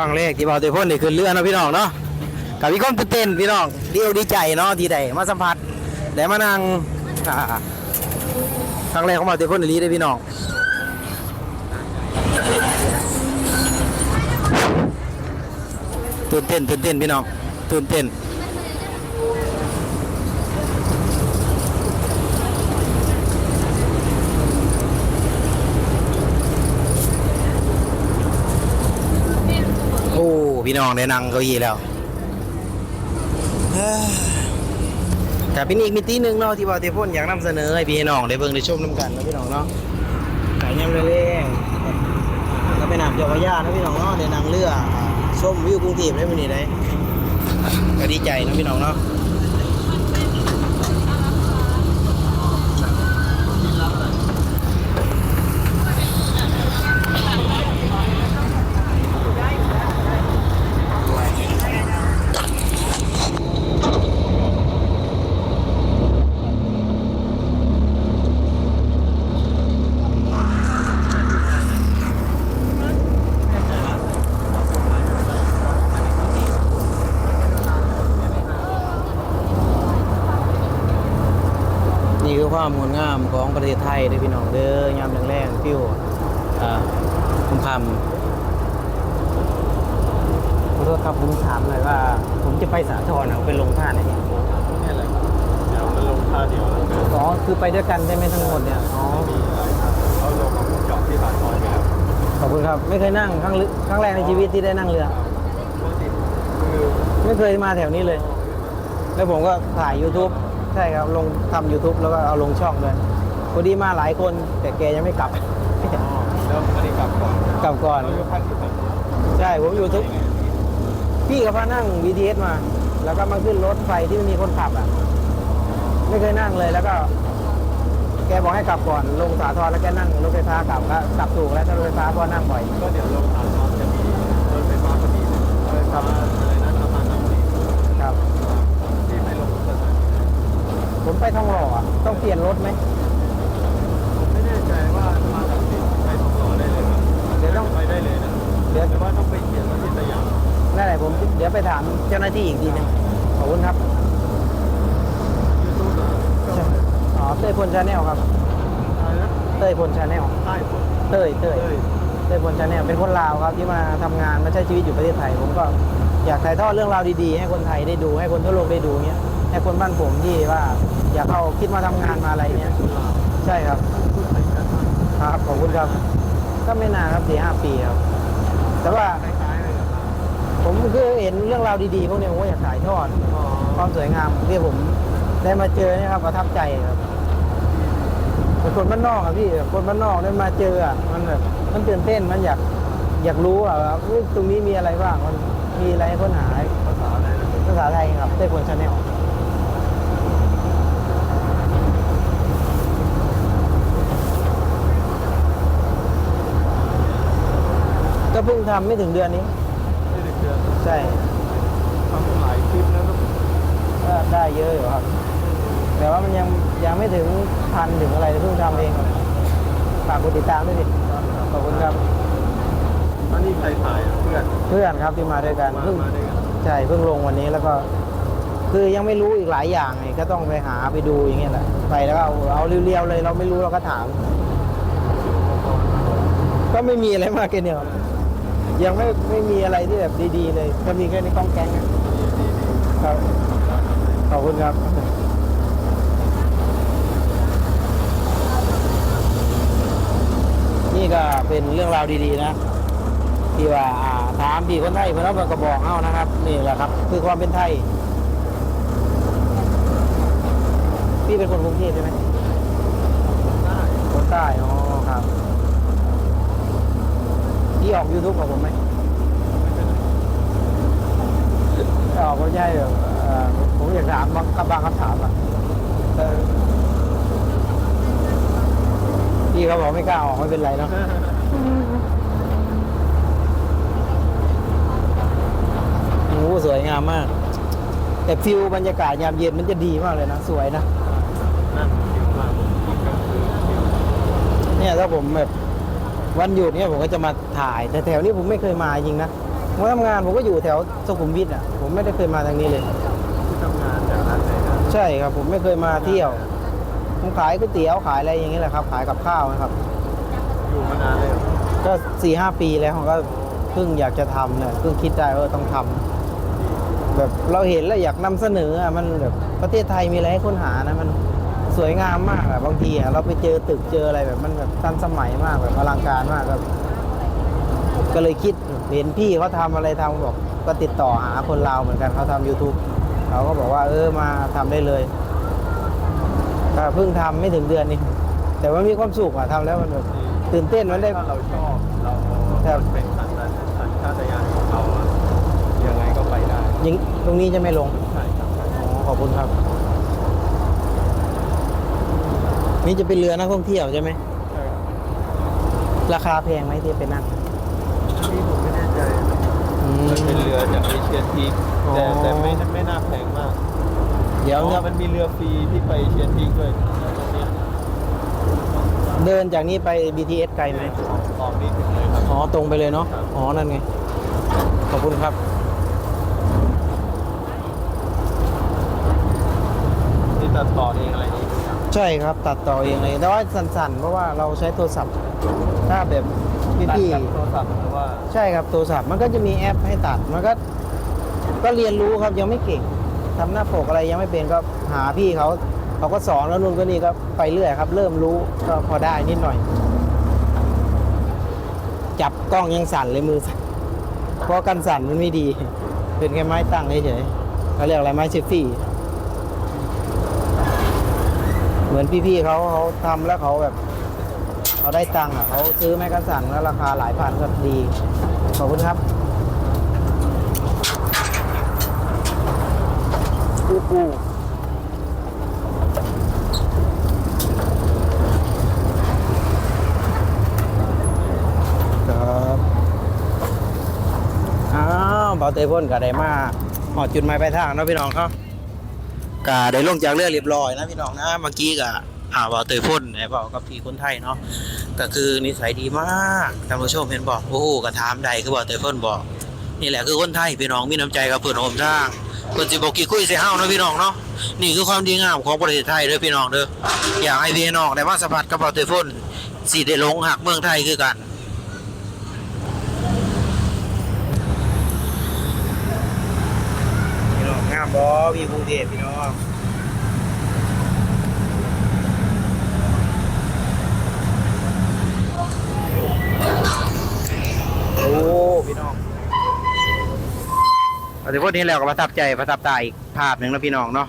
รั้งแรกที่บ่าวเตยพ่นนี่ขึ้นเรือเนาะพี่น้องเนาะกับพี่ก้มตื่นเต้นพี่น้องเดียวดีใจเนาะที่ได้มาสัมผัสได้มานั่งอ่าครั้งแรกของบ่าวเตยพ่นอีหลีได้พี่น้องตื่นเต้นตื่นเต้นพี่น้องตื่นเต้น โอ้ พี่น้องได้นั่งเก้าอี้แล้วเอ้อแต่เป็นอีกมิติหนึ่งเนาะที่ว่าเทพ่นอยากนำเสนอให้พี่น้องได้เบิ่งได้ชมน้ำกันนะพี่น้องเนาะไก่ยำเร่งก็ไปนำเยาพระยานะพี่น้องเนาะได้นั่งเรือชมวิวกรุงเทพได้มื้อนี้ได้ก็ดีใจนะพี่น้องเนาะ นี่ ความงดงามของประเทศไทยด้อพี่น้องเด้อยามแรงๆฟิวอ่าคำคำขอโทษครับผมถามหน่อยว่า ผมจะไปสาทรเอาไปลงท่าไหนเนี่ยนี่แหละเดี๋ยวมันลงท่าเดียวอ๋อคือไปด้วยกันได้ไหมทั้งหมดเนี่ยอ๋อมีหลายท่าเขาลงมาจอดที่ผ่านซอยไปแล้วขอบคุณครับ ไม่เคยนั่งครั้งครั้งแรกในชีวิตที่ได้นั่งเรือปกติคือไม่เคยมาแถวนี้เลย แล้วผมก็ถ่าย YouTube ใช่ครับลงทำ YouTube แล้วก็เอาลงช่องด้วยพอดีมาหลายคนแต่แกยังไม่กลับอ๋อแล้วไม่ได้กลับก่อนกลับก่อน เราอยู่พักอยู่ไหนใช่ผมอยู่ทุก พี่กับพานั่ง BTS มา แล้วก็มาขึ้นรถไฟที่มันมีคนขับอะ ไม่เคยนั่งเลยแล้วก็ แกบอกให้กลับก่อนลงสาทรแล้วแกนั่งรถไฟฟ้ากลับก็กลับถูกแล้วถ้ารถไฟฟ้าเพราะนั่งบ่อย ก็เดี๋ยวลงผ่านซอยจะมีรถไฟฟ้าพอดีเลยรถไฟฟ้าอะไรนะสะพานน้ำดี ครับ ที่ไปลงสถานี ผมไปทองหล่ออะต้องเปลี่ยนรถไหมผมไม่แน่ใจว่ามาจากที่ไปทองหล่อได้เลยไหมเดี๋ยวต้องไปได้เลยนะเดี๋ยวแต่ว่าต้องไปเขียนว่าที่สยามนั่นแหละผมเดี๋ยวไปถามเจ้าหน้าที่อีกทีหนึงขอบคุณครับยูทูบเหรอช่องไหนอ๋อเต้ยพลชาแนลครับ อะไรนะเต้ยพลชาแนลใต้ฝนเต้ยเต้ยเอ้ยเต้ยพลชาแนลเป็นคนลาวครับที่มาทำงานมาใช้ชีวิตอยู่ประเทศไทย ผมก็อยากถ่ายทอดเรื่องราวดีๆ ให้คนไทยได้ดูให้คนทั่วโลกได้ดูเงี้ย ให้คนบ้านผมที่ว่าอยากเข้าคิดมาทำงานมาอะไรเนี้ยคุณลาใช่ครับพูดไทยกันมากครับขอบคุณครับ ก็ไม่นานครับสี่ห้าปีครับ แต่ว่าคล้ายๆเลยเหรอครับผมคือเห็นเรื่องราวดีๆพวกเนี้ยผมก็อยากถ่ายทอดอ๋อความสวยงามที่ผมได้มาเจอเนี่ยครับประทับใจครับเป็นคนบ้านนอกอะพี่คนบ้านนอกได้มาเจออะมันแบบมันตื่นเต้นมันอยากอยากรู้อะว่าเฮ้ยตรงนี้มีอะไรบ้างมันมีอะไรให้ค้นหาภาษาอะไรนะภาษาไทยครับเต้พลชาแนล ก็เพิ่งทำไม่ถึงเดือนนี้ ไม่ได้เดือนใช่ทำหลายคลิปแล้วก็ก็ได้เยอะอยู่ครับ แต่ว่ามันยังยังไม่ถึงพันถึงอะไรเลยเพิ่งทำเองฝากกดติดตามด้วยดิขอบคุณครับอันนี้ใครถ่ายอะเพื่อนเพื่อนครับที่มาด้วยกันมาเพิ่งมาด้วยกันใช่เพิ่งลงวันนี้แล้วก็ คือยังไม่รู้อีกหลายอย่างไงก็ต้องไปหาไปดูอย่างเงี้ยแหละไปแล้วก็เอาเอาเรียวๆเลย เราไม่รู้เราก็ถาม ก็ไม่มีอะไรมากแค่เนี้ยครับ ยังไม่ไม่มีอะไรที่แบบดีๆเลยก็มีแค่ในกล้องแก๊งนะครับขอบคุณครับนี่ก็เป็นเรื่องราวดีๆนะ ที่ว่าถามพี่คนไทยเพื่อนเราก็บอกเอานะครับ นี่แหละครับ คือความเป็นไทย พี่เป็นคนกรุงเทพใช่ไหมได้คนใต้อ๋อครับ ออก YouTube กับผมไหมไม่เป็นไรไม่ออกก็ใช่เออเอ่อผมอยากถามบางคำบางคำถามอะเออพี่เขาบอกไม่กล้าออกไม่เป็นไรเนาะโอ้โหสวยงามมาก แต่ฟิลบรรยากาศยามเย็นมันจะดีมากเลยนะ สวยนะนั่นผิวมากกินกลางคืนผิวเนี่ยถ้าผมแบบ วันหยุดเนี่ยผมก็จะมาถ่าย แต่แถวนี้ผมไม่เคยมาจริงนะไผมทำงานผมก็อยู่แถวสุขุมวิทอะ ผมไม่ได้เคยมาทางนี้เลยที่ทำงานจากร้านไหนครับใช่ครับผมไม่เคยมาเที่ยว ผมขายก๋วยเตี๋ยวขายอะไรอย่างเงี้ยแหละครับ ขายกับข้าวนะครับ อยู่มานานเลยเหรอก็สี่ห้าปีแล้วผมก็เพิ่งอยากจะทำเนี่ยเพิ่งคิดได้ว่าต้องทำแบบเราเห็นแล้วอยากนำเสนออะมันแบบประเทศไทยมีอะไรให้ค้นหานะมัน สวยงามมากอะบางทีอะเราไปเจอตึกเจออะไรแบบมันแบบทันสมัยมากแบบอลังการมากครับ ก็เลยคิดเห็นพี่เขาทำอะไรทำบอก ก็ติดต่อหาคนลาวเหมือนกันเขาทำ YouTube เขาก็บอกว่าเออมาทำได้เลยก็เพิ่งทำไม่ถึงเดือนนี่แต่ว่ามีความสุขอะทำแล้วมันแบบตื่นเต้นมันได้ ถ้าเราชอบเราครับมันเป็นสัญชาตสัญชาตญาณของเราอะยังไงก็ไปได้ ยิงตรงนี้จะไม่ลง ใช่ครับใช่อ๋อขอบคุณครับ นี่จะเป็นเรือนักท่องเที่ยวใช่ไหม ใช่ครับราคาแพงไหมที่ไปนั่งที่ผมไม่แน่ใจนะอืม มันเป็นเรือจากเอเชียทีกอ๋อแต่แต่ไม่ไม่น่าแพงมากเดี๋ยวอ๋เนี่อยมันมีเรือฟรีที่ไปเอเชียทีกด้วยตรงเนี้ยเดินจากนี้ไป BTS ไกลไหมตอนนี้ถึงเลยครับ อ๋อตรงไปเลยเนาะครับ อ๋อนั่นไง ขอบคุณครับ นี่ตัดต่อเองอะไรเองทุกอย่าง ใช่ครับตัดต่อเองเลยแต่ว่าสั่นๆ เพราะว่าเราใช้โทรศัพท์ ถ้าแบบตัดพี่กับโทรศัพท์หรือว่าๆใช่ครับโทรศัพท์มันก็จะมีแอปให้ตัดมันก็ก็เรียนรู้ครับยังไม่เก่งทำหน้าปกอะไรยังไม่เป็นก็หาพี่เขาเขาก็สอนแล้วนู่นก็นี่ก็ไปเรื่อยครับ เริ่มรู้ก็พอได้นิดหน่อย จับกล้องยังสั่นเลยมือสั่นเพราะกันสั่นมันไม่ดี เป็นแค่ไม้ตั้งเฉยๆเขาเรียกอะไรไม้เชฟฟี่ เหมือนพี่ๆเขาเขาทำแล้วเขาแบบเขาได้ตังค์อะเขาซื้อไม้กันสั่นแล้วราคาหลายพันก็ดี ขอบคุณครับปูปูครับอ้าวเบาเตยพ่นกับไดมาหอดจุดหมายปทางเนาะพี่น้องเขา กาได้ลงจากเรือเรียบร้อยนะพี่น้องนะเมื่อกี้กะหาเบาเตยพ่นไอ้บอกกับพี่คนไทยเนาะก็คือนิสัยดีมากท่านผู้ชมเห็นบอกโอ้โหกระถามใดคือเบาเตยพ่นบอกนี่แหละคือคนไทยพี่น้องมีน้ำใจกับเพื่อนร่วมทางเพื่อนสิบอกกี่คุยเสียห้าวเนาะพี่น้องเนาะนี่คือความดีงามของประเทศไทยเด้อพี่น้องเด้ออยากให้พี่น้องได้มาสัมผัสกับเบาเตยพ่นสิได้ลงหักเมืองไทยคือกัน พอมบอพี่กรุงเทพพี่น้องโอ้พี่น้องเอาแต่พวกนี้แล้วก็ประทับใจประทับตาอีกภาพหนึ่งนะพี่น้องเนาะ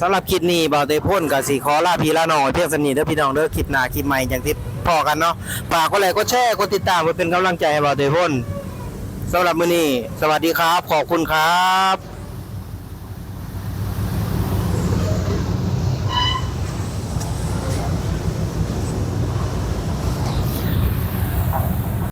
สำหรับคลิปนี้บ่าวเตยพ่นกับสีขอลาพี่ลาน้องเพียงสนิทเด้อพี่น้องเด้อคลิปหน้าคลิปใหม่อย่างที่พอกันเนาะฝากกดไลค์กดแชร์กดติดตามเพื่อเป็นกำลังใจให้บ่าวเตยพ่นสำหรับมื้อนี้ สวัสดีครับ ขอบคุณครับ